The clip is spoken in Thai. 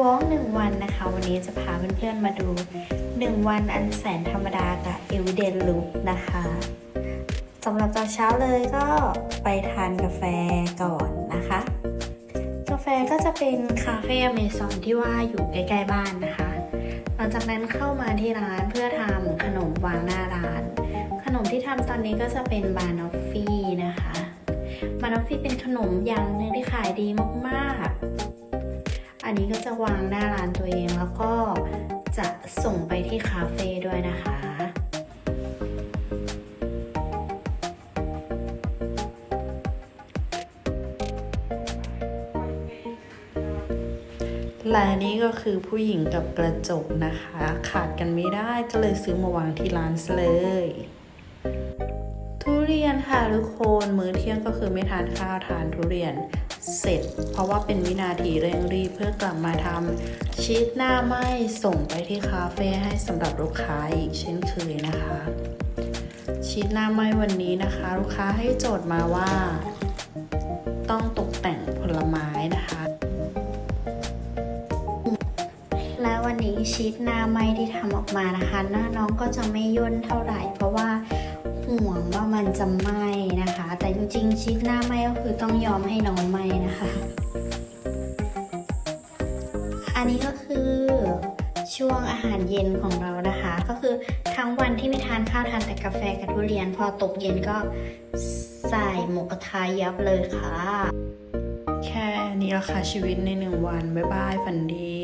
วอล์กหนึ่งวันนะคะ วันนี้จะพาเพื่อนๆมาดู 1 วันอันแสนธรรมดากับ Evident Look นะคะสำหรับตอนเช้าเลยก็ไปทานกาแฟก่อนนะคะ กาแฟก็จะเป็นคาเฟ่อเมซอนที่ว่าอยู่ใกล้ๆบ้านนะคะ หลังจากนั้นเข้ามาที่ร้านเพื่อทำขนมวางหน้าร้าน ขนมที่ทำตอนนี้ก็จะเป็นบานอฟฟี่นะคะ บานอฟฟี่เป็นขนมอย่างหนึงที่ขายดีมากๆ อันนี้ก็จะวางหน้าร้านตัวเองแล้วก็จะส่งไปที่คาเฟ่ด้วยนะคะและนี่ก็คือผู้หญิงกับกระจกนะคะ ขาดกันไม่ได้ก็เลยซื้อมาวางที่ร้านเลย ทุเรียนค่ะทุกคนมื้อเที่ยงก็คือไม่ทานข้าวทานทุเรียน เสร็จ เพราะว่าเป็นวินาทีเร่งรีบเพื่อกลับมาทำชีสหน้าไหมส่งไปที่คาเฟ่ให้สำหรับลูกค้าอีกเช่นเคยนะคะ ชีสหน้าไหมวันนี้นะคะ ลูกค้าให้โจทย์มาว่า ต้องตกแต่งผลไม้นะคะ และวันนี้ชีสหน้าไหมที่ทำออกมานะคะ หน้าน้องก็จะไม่ย่นเท่าไหร่เพราะว่า ห่วงว่ามันจะไหม้นะคะ แต่จริงๆชีสหน้าไหมก็คือต้องยอมให้น้องไหม้นะคะ อันนี้ก็คือช่วงอาหารเย็นของเรานะคะ ก็คือทั้งวันที่ไม่ทานข้าวทานแต่กาแฟกับทุเรียน พอตกเย็นก็ใส่หมูกระทะยับเลยค่ะ แค่นี้ละค่ะชีวิตในหนึ่งวัน บ๊ายบายฝันดี